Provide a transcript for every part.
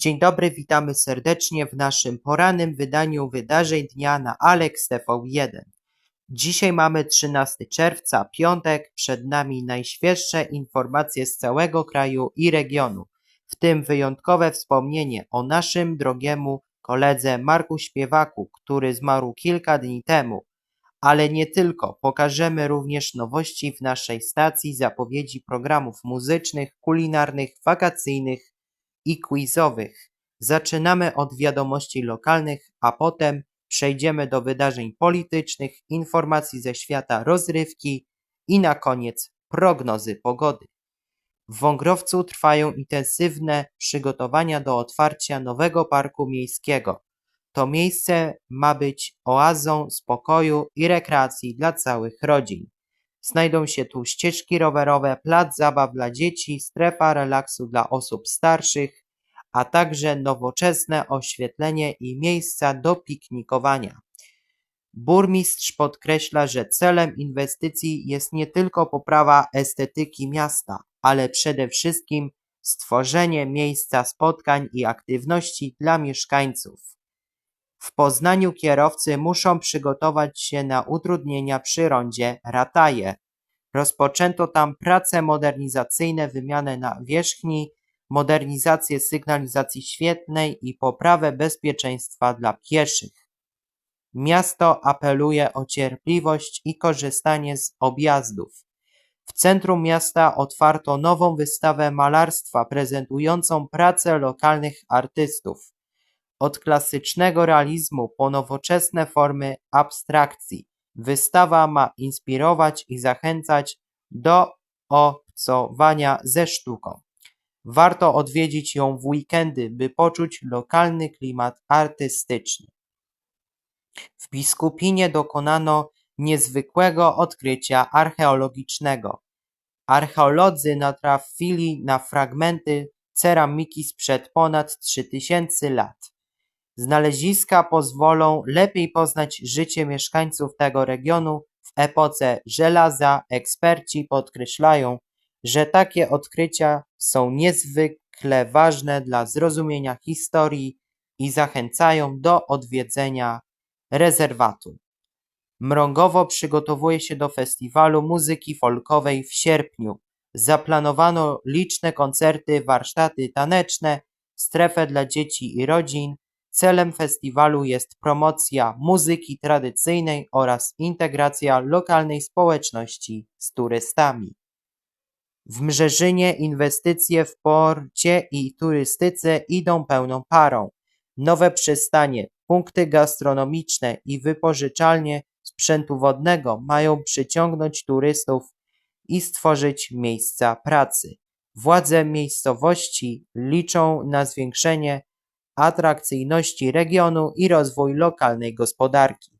Dzień dobry, witamy serdecznie w naszym porannym wydaniu wydarzeń dnia na Alex TV1. Dzisiaj mamy 13 czerwca, piątek, przed nami najświeższe informacje z całego kraju i regionu, w tym wyjątkowe wspomnienie o naszym drogiemu koledze Marku Śpiewaku, który zmarł kilka dni temu. Ale nie tylko, pokażemy również nowości w naszej stacji, zapowiedzi programów muzycznych, kulinarnych, wakacyjnych i quizowych. Zaczynamy od wiadomości lokalnych, a potem przejdziemy do wydarzeń politycznych, informacji ze świata rozrywki i na koniec prognozy pogody. W Wągrowcu trwają intensywne przygotowania do otwarcia nowego parku miejskiego. To miejsce ma być oazą spokoju i rekreacji dla całych rodzin. Znajdą się tu ścieżki rowerowe, plac zabaw dla dzieci, strefa relaksu dla osób starszych, a także nowoczesne oświetlenie i miejsca do piknikowania. Burmistrz podkreśla, że celem inwestycji jest nie tylko poprawa estetyki miasta, ale przede wszystkim stworzenie miejsca spotkań i aktywności dla mieszkańców. W Poznaniu kierowcy muszą przygotować się na utrudnienia przy rondzie Rataje. Rozpoczęto tam prace modernizacyjne, wymianę nawierzchni, modernizację sygnalizacji świetnej i poprawę bezpieczeństwa dla pieszych. Miasto apeluje o cierpliwość i korzystanie z objazdów. W centrum miasta otwarto nową wystawę malarstwa prezentującą pracę lokalnych artystów. Od klasycznego realizmu po nowoczesne formy abstrakcji. Wystawa ma inspirować i zachęcać do obcowania ze sztuką. Warto odwiedzić ją w weekendy, by poczuć lokalny klimat artystyczny. W Biskupinie dokonano niezwykłego odkrycia archeologicznego. Archeolodzy natrafili na fragmenty ceramiki sprzed ponad 3000 lat. Znaleziska pozwolą lepiej poznać życie mieszkańców tego regionu w epoce żelaza. Eksperci podkreślają, że takie odkrycia są niezwykle ważne dla zrozumienia historii i zachęcają do odwiedzenia rezerwatu. Mrągowo przygotowuje się do festiwalu muzyki folkowej w sierpniu. Zaplanowano liczne koncerty, warsztaty taneczne, strefę dla dzieci i rodzin. Celem festiwalu jest promocja muzyki tradycyjnej oraz integracja lokalnej społeczności z turystami. W Mrzeżynie inwestycje w porcie i turystyce idą pełną parą. Nowe przystanie, punkty gastronomiczne i wypożyczalnie sprzętu wodnego mają przyciągnąć turystów i stworzyć miejsca pracy. Władze miejscowości liczą na zwiększenie atrakcyjności regionu i rozwój lokalnej gospodarki.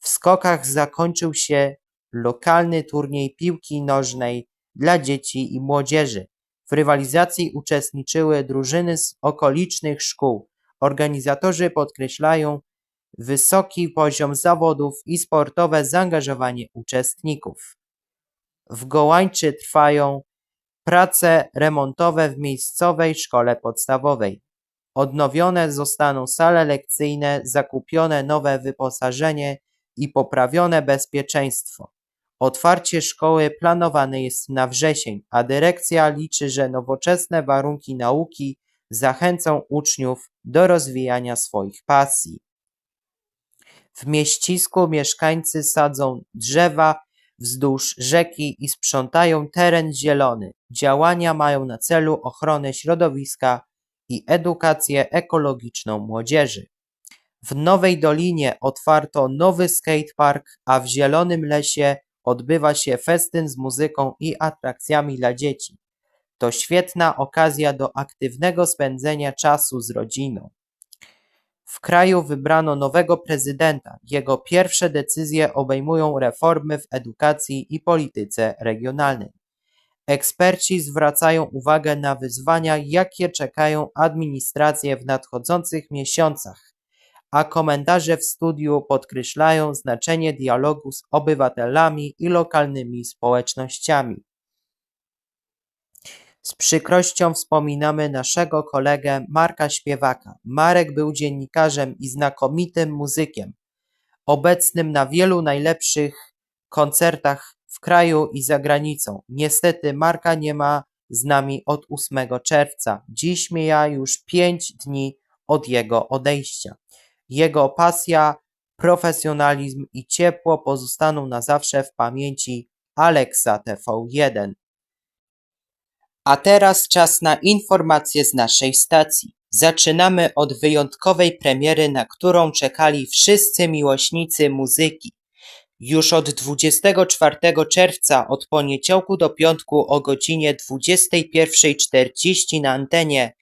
W skokach zakończył się lokalny turniej piłki nożnej dla dzieci i młodzieży. W rywalizacji uczestniczyły drużyny z okolicznych szkół. Organizatorzy podkreślają wysoki poziom zawodów i sportowe zaangażowanie uczestników. W Gołańczy trwają prace remontowe w miejscowej szkole podstawowej. Odnowione zostaną sale lekcyjne, zakupione nowe wyposażenie i poprawione bezpieczeństwo. Otwarcie szkoły planowane jest na wrzesień, a dyrekcja liczy, że nowoczesne warunki nauki zachęcą uczniów do rozwijania swoich pasji. W Mieścisku mieszkańcy sadzą drzewa wzdłuż rzeki i sprzątają teren zielony. Działania mają na celu ochronę środowiska i edukację ekologiczną młodzieży. W Nowej Dolinie otwarto nowy skatepark, a w Zielonym Lesie odbywa się festyn z muzyką i atrakcjami dla dzieci. To świetna okazja do aktywnego spędzenia czasu z rodziną. W kraju wybrano nowego prezydenta. Jego pierwsze decyzje obejmują reformy w edukacji i polityce regionalnej. Eksperci zwracają uwagę na wyzwania, jakie czekają administrację w nadchodzących miesiącach, a komentarze w studiu podkreślają znaczenie dialogu z obywatelami i lokalnymi społecznościami. Z przykrością wspominamy naszego kolegę Marka Śpiewaka. Marek był dziennikarzem i znakomitym muzykiem, obecnym na wielu najlepszych koncertach w kraju i za granicą. Niestety Marka nie ma z nami od 8 czerwca. Dziś mija już 5 dni od jego odejścia. Jego pasja, profesjonalizm i ciepło pozostaną na zawsze w pamięci Aleksa TV1. A teraz czas na informacje z naszej stacji. Zaczynamy od wyjątkowej premiery, na którą czekali wszyscy miłośnicy muzyki. Już od 24 czerwca od poniedziałku do piątku o godzinie 21.40 na antenie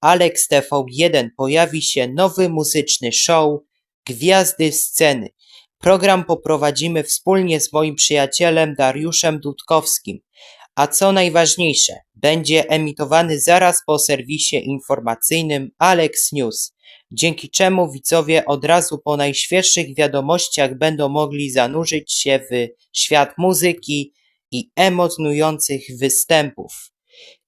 Alex TV1 pojawi się nowy muzyczny show Gwiazdy Sceny. Program poprowadzimy wspólnie z moim przyjacielem Dariuszem Dudkowskim. A co najważniejsze, będzie emitowany zaraz po serwisie informacyjnym Alex News, dzięki czemu widzowie od razu po najświeższych wiadomościach będą mogli zanurzyć się w świat muzyki i emocjonujących występów.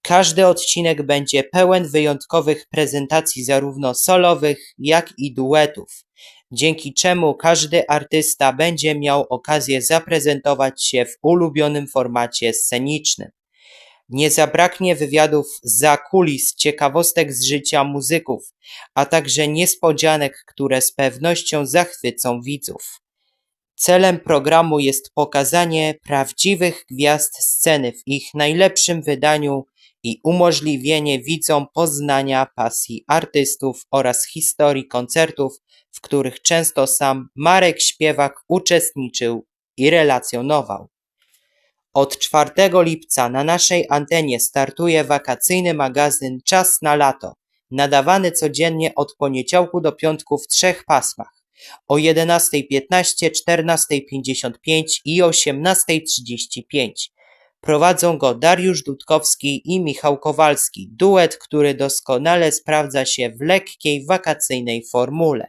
Każdy odcinek będzie pełen wyjątkowych prezentacji zarówno solowych, jak i duetów, dzięki czemu każdy artysta będzie miał okazję zaprezentować się w ulubionym formacie scenicznym. Nie zabraknie wywiadów za kulis, ciekawostek z życia muzyków, a także niespodzianek, które z pewnością zachwycą widzów. Celem programu jest pokazanie prawdziwych gwiazd sceny w ich najlepszym wydaniu i umożliwienie widzom poznania pasji artystów oraz historii koncertów, w których często sam Marek Śpiewak uczestniczył i relacjonował. Od 4 lipca na naszej antenie startuje wakacyjny magazyn Czas na lato, nadawany codziennie od poniedziałku do piątku w trzech pasmach o 11.15, 14.55 i 18.35. Prowadzą go Dariusz Dudkowski i Michał Kowalski, duet, który doskonale sprawdza się w lekkiej wakacyjnej formule.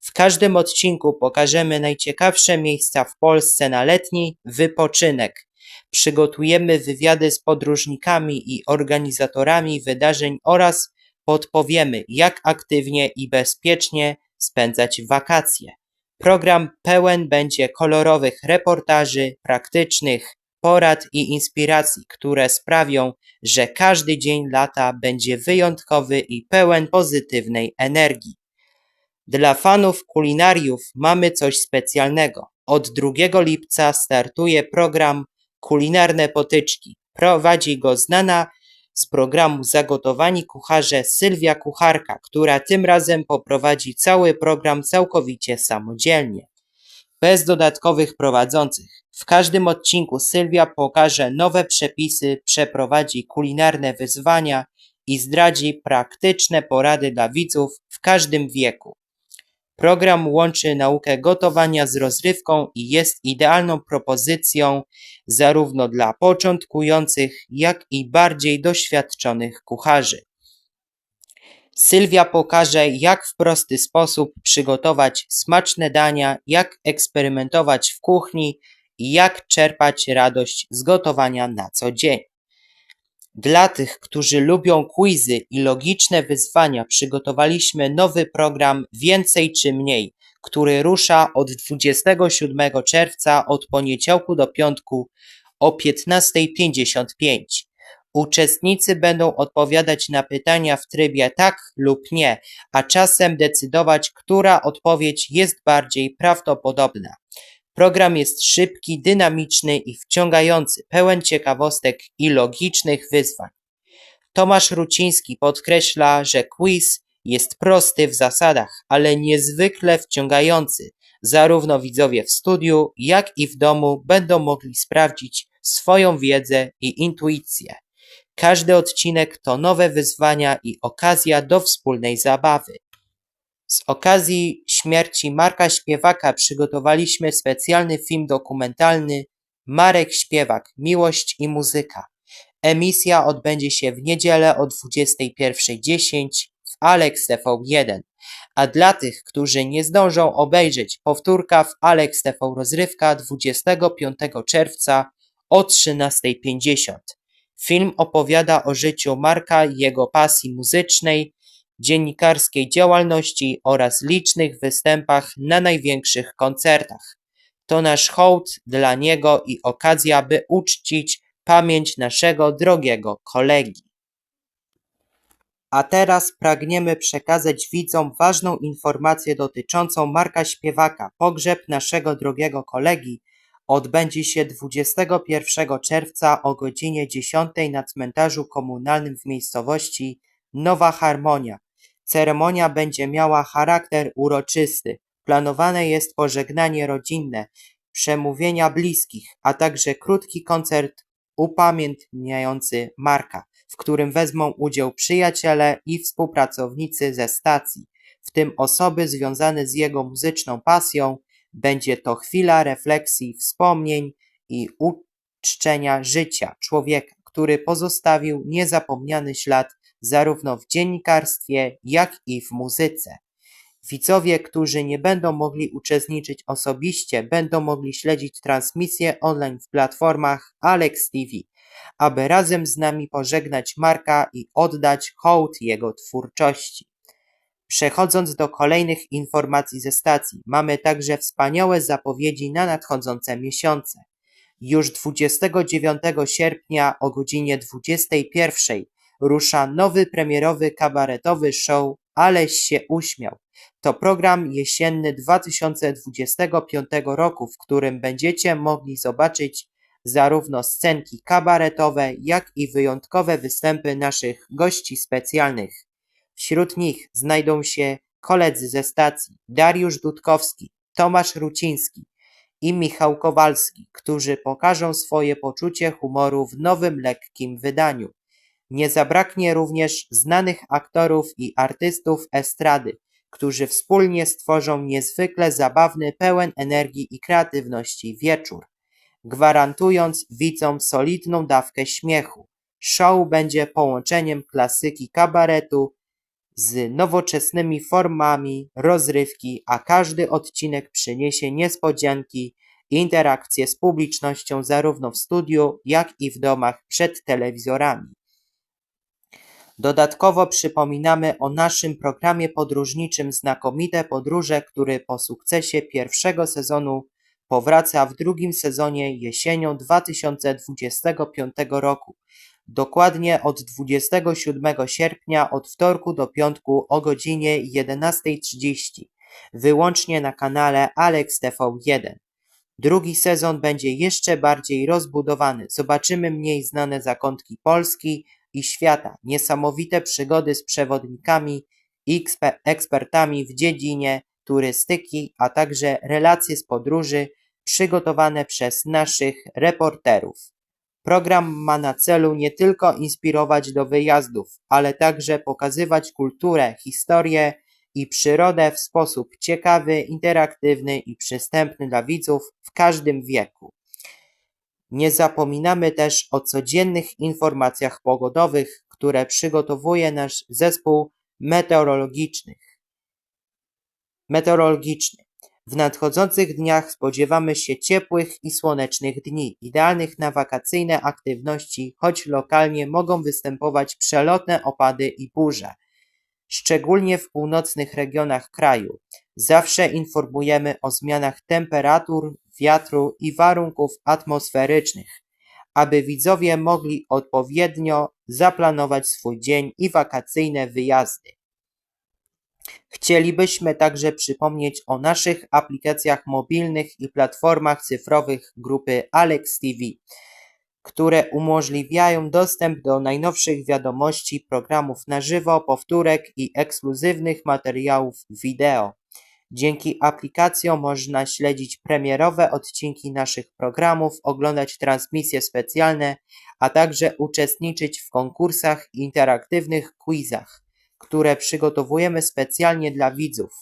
W każdym odcinku pokażemy najciekawsze miejsca w Polsce na letni wypoczynek. Przygotujemy wywiady z podróżnikami i organizatorami wydarzeń oraz podpowiemy, jak aktywnie i bezpiecznie spędzać wakacje. Program pełen będzie kolorowych reportaży, praktycznych porad i inspiracji, które sprawią, że każdy dzień lata będzie wyjątkowy i pełen pozytywnej energii. Dla fanów kulinariów mamy coś specjalnego. Od 2 lipca startuje program Kulinarne Potyczki. Prowadzi go znana z programu Zagotowani Kucharze Sylwia Kucharka, która tym razem poprowadzi cały program całkowicie samodzielnie, bez dodatkowych prowadzących. W każdym odcinku Sylwia pokaże nowe przepisy, przeprowadzi kulinarne wyzwania i zdradzi praktyczne porady dla widzów w każdym wieku. Program łączy naukę gotowania z rozrywką i jest idealną propozycją zarówno dla początkujących, jak i bardziej doświadczonych kucharzy. Sylwia pokaże, jak w prosty sposób przygotować smaczne dania, jak eksperymentować w kuchni i jak czerpać radość z gotowania na co dzień. Dla tych, którzy lubią quizy i logiczne wyzwania, przygotowaliśmy nowy program Więcej czy Mniej, który rusza od 27 czerwca od poniedziałku do piątku o 15.55. Uczestnicy będą odpowiadać na pytania w trybie tak lub nie, a czasem decydować, która odpowiedź jest bardziej prawdopodobna. Program jest szybki, dynamiczny i wciągający, pełen ciekawostek i logicznych wyzwań. Tomasz Ruciński podkreśla, że quiz jest prosty w zasadach, ale niezwykle wciągający. Zarówno widzowie w studiu, jak i w domu będą mogli sprawdzić swoją wiedzę i intuicję. Każdy odcinek to nowe wyzwania i okazja do wspólnej zabawy. Z okazji śmierci Marka Śpiewaka przygotowaliśmy specjalny film dokumentalny Marek Śpiewak – Miłość i muzyka. Emisja odbędzie się w niedzielę o 21.10 w Alex TV1, a dla tych, którzy nie zdążą obejrzeć, powtórka w Alex TV Rozrywka 25 czerwca o 13.50. Film opowiada o życiu Marka, jego pasji muzycznej, dziennikarskiej działalności oraz licznych występach na największych koncertach. To nasz hołd dla niego i okazja, by uczcić pamięć naszego drogiego kolegi. A teraz pragniemy przekazać widzom ważną informację dotyczącą Marka Śpiewaka. Pogrzeb naszego drogiego kolegi odbędzie się 21 czerwca o godzinie 10 na cmentarzu komunalnym w miejscowości Nowa Harmonia. Ceremonia będzie miała charakter uroczysty. Planowane jest pożegnanie rodzinne, przemówienia bliskich, a także krótki koncert upamiętniający Marka, w którym wezmą udział przyjaciele i współpracownicy ze stacji, w tym osoby związane z jego muzyczną pasją. Będzie to chwila refleksji, wspomnień i uczczenia życia człowieka, który pozostawił niezapomniany ślad zarówno w dziennikarstwie, jak i w muzyce. Widzowie, którzy nie będą mogli uczestniczyć osobiście, będą mogli śledzić transmisję online w platformach Alex TV, aby razem z nami pożegnać Marka i oddać hołd jego twórczości. Przechodząc do kolejnych informacji ze stacji, mamy także wspaniałe zapowiedzi na nadchodzące miesiące. Już 29 sierpnia o godzinie 21 rusza nowy premierowy kabaretowy show Aleś się uśmiał. To program jesienny 2025 roku, w którym będziecie mogli zobaczyć zarówno scenki kabaretowe, jak i wyjątkowe występy naszych gości specjalnych. Wśród nich znajdą się koledzy ze stacji Dariusz Dudkowski, Tomasz Ruciński i Michał Kowalski, którzy pokażą swoje poczucie humoru w nowym lekkim wydaniu. Nie zabraknie również znanych aktorów i artystów estrady, którzy wspólnie stworzą niezwykle zabawny, pełen energii i kreatywności wieczór, gwarantując widzom solidną dawkę śmiechu. Show będzie połączeniem klasyki kabaretu z nowoczesnymi formami rozrywki, a każdy odcinek przyniesie niespodzianki i interakcje z publicznością zarówno w studiu, jak i w domach przed telewizorami. Dodatkowo przypominamy o naszym programie podróżniczym Znakomite Podróże, który po sukcesie pierwszego sezonu powraca w drugim sezonie jesienią 2025 roku. Dokładnie od 27 sierpnia od wtorku do piątku o godzinie 11.30, wyłącznie na kanale Alex TV1. Drugi sezon będzie jeszcze bardziej rozbudowany. Zobaczymy mniej znane zakątki Polski, i świata, niesamowite przygody z przewodnikami i ekspertami w dziedzinie turystyki, a także relacje z podróży przygotowane przez naszych reporterów. Program ma na celu nie tylko inspirować do wyjazdów, ale także pokazywać kulturę, historię i przyrodę w sposób ciekawy, interaktywny i przystępny dla widzów w każdym wieku. Nie zapominamy też o codziennych informacjach pogodowych, które przygotowuje nasz zespół meteorologiczny. Meteorologiczny. W nadchodzących dniach spodziewamy się ciepłych i słonecznych dni, idealnych na wakacyjne aktywności, choć lokalnie mogą występować przelotne opady i burze. Szczególnie w północnych regionach kraju. Zawsze informujemy o zmianach temperatur, wiatru i warunków atmosferycznych, aby widzowie mogli odpowiednio zaplanować swój dzień i wakacyjne wyjazdy. Chcielibyśmy także przypomnieć o naszych aplikacjach mobilnych i platformach cyfrowych grupy Alex TV, które umożliwiają dostęp do najnowszych wiadomości, programów na żywo, powtórek i ekskluzywnych materiałów wideo. Dzięki aplikacjom można śledzić premierowe odcinki naszych programów, oglądać transmisje specjalne, a także uczestniczyć w konkursach i interaktywnych quizach, które przygotowujemy specjalnie dla widzów.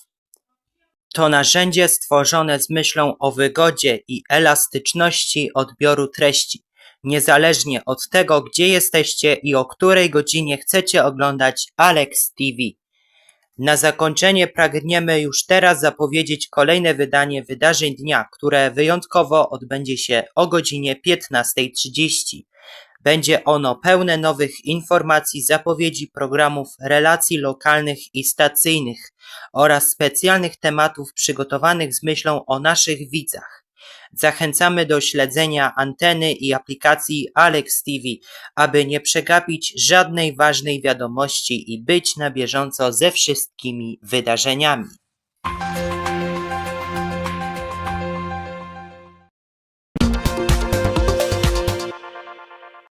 To narzędzie stworzone z myślą o wygodzie i elastyczności odbioru treści, niezależnie od tego, gdzie jesteście i o której godzinie chcecie oglądać Alex TV. Na zakończenie pragniemy już teraz zapowiedzieć kolejne wydanie wydarzeń dnia, które wyjątkowo odbędzie się o godzinie 15.30. Będzie ono pełne nowych informacji, zapowiedzi programów, relacji lokalnych i stacyjnych oraz specjalnych tematów przygotowanych z myślą o naszych widzach. Zachęcamy do śledzenia anteny i aplikacji Alex TV, aby nie przegapić żadnej ważnej wiadomości i być na bieżąco ze wszystkimi wydarzeniami.